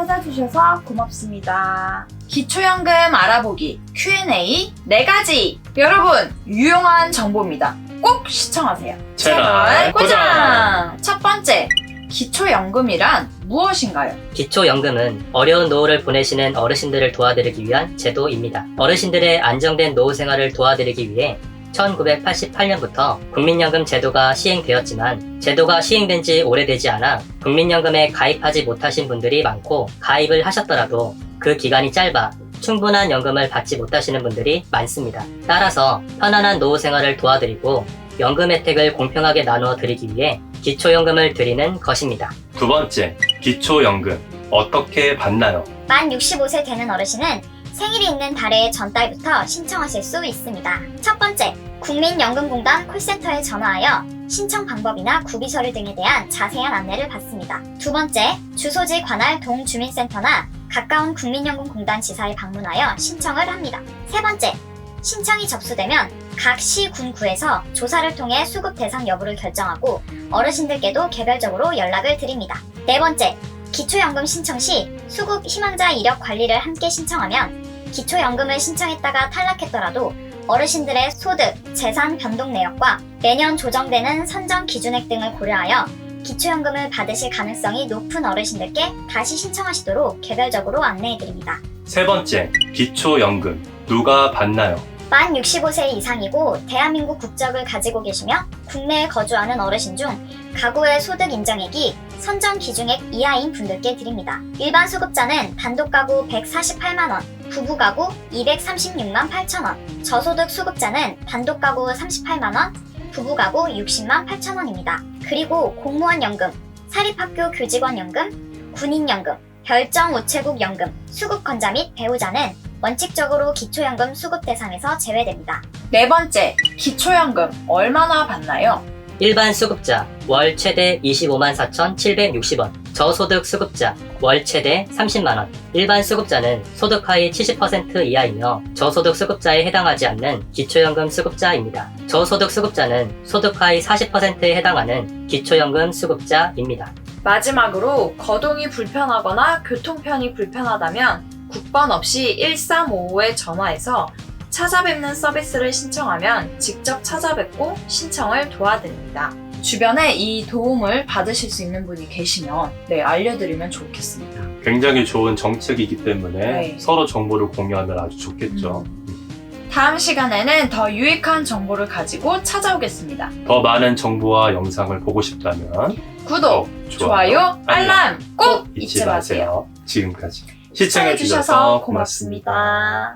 찾아주셔서 고맙습니다. 기초연금 알아보기 Q&A 4가지! 여러분, 유용한 정보입니다. 꼭 시청하세요. 채널 고정! 첫 번째, 기초연금이란 무엇인가요? 기초연금은 어려운 노후를 보내시는 어르신들을 도와드리기 위한 제도입니다. 어르신들의 안정된 노후 생활을 도와드리기 위해 1988년부터 국민연금 제도가 시행되었지만 제도가 시행된 지 오래되지 않아 국민연금에 가입하지 못하신 분들이 많고 가입을 하셨더라도 그 기간이 짧아 충분한 연금을 받지 못하시는 분들이 많습니다. 따라서 편안한 노후 생활을 도와드리고 연금 혜택을 공평하게 나누어 드리기 위해 기초연금을 드리는 것입니다. 두 번째, 기초연금. 어떻게 받나요? 만 65세 되는 어르신은 생일이 있는 달의 전달부터 신청하실 수 있습니다. 첫 번째, 국민연금공단 콜센터에 전화하여 신청 방법이나 구비서류 등에 대한 자세한 안내를 받습니다. 두 번째, 주소지 관할 동주민센터나 가까운 국민연금공단 지사에 방문하여 신청을 합니다. 세 번째, 신청이 접수되면 각 시, 군, 구에서 조사를 통해 수급 대상 여부를 결정하고 어르신들께도 개별적으로 연락을 드립니다. 네 번째, 기초연금 신청 시 수급 희망자 이력 관리를 함께 신청하면 기초연금을 신청했다가 탈락했더라도 어르신들의 소득, 재산 변동 내역과 매년 조정되는 선정 기준액 등을 고려하여 기초연금을 받으실 가능성이 높은 어르신들께 다시 신청하시도록 개별적으로 안내해드립니다. 세 번째, 기초연금. 누가 받나요? 만 65세 이상이고 대한민국 국적을 가지고 계시며 국내에 거주하는 어르신 중 가구의 소득 인정액이 선정 기준액 이하인 분들께 드립니다. 일반 수급자는 단독 가구 148만 원, 부부 가구 236만 8천원, 저소득 수급자는 단독 가구 38만원, 부부 가구 60만 8천원입니다. 그리고 공무원 연금, 사립학교 교직원 연금, 군인 연금, 별정 우체국 연금, 수급 건자 및 배우자는 원칙적으로 기초연금 수급 대상에서 제외됩니다. 네 번째, 기초연금 얼마나 받나요? 일반 수급자 월 최대 25만 4,760원, 저소득 수급자 월 최대 30만원, 일반 수급자는 소득 하위 70% 이하이며 저소득 수급자에 해당하지 않는 기초연금 수급자입니다. 저소득 수급자는 소득 하위 40%에 해당하는 기초연금 수급자입니다. 마지막으로 거동이 불편하거나 교통편이 불편하다면 국번 없이 1355에 전화해서 찾아뵙는 서비스를 신청하면 직접 찾아뵙고 신청을 도와드립니다. 주변에 이 도움을 받으실 수 있는 분이 계시면 네, 알려드리면 좋겠습니다. 굉장히 좋은 정책이기 때문에 네. 서로 정보를 공유하면 아주 좋겠죠. 다음 시간에는 더 유익한 정보를 가지고 찾아오겠습니다. 더 많은 정보와 영상을 보고 싶다면 구독, 좋아요, 알람 꼭 잊지 마세요. 지금까지 시청해주셔서 고맙습니다.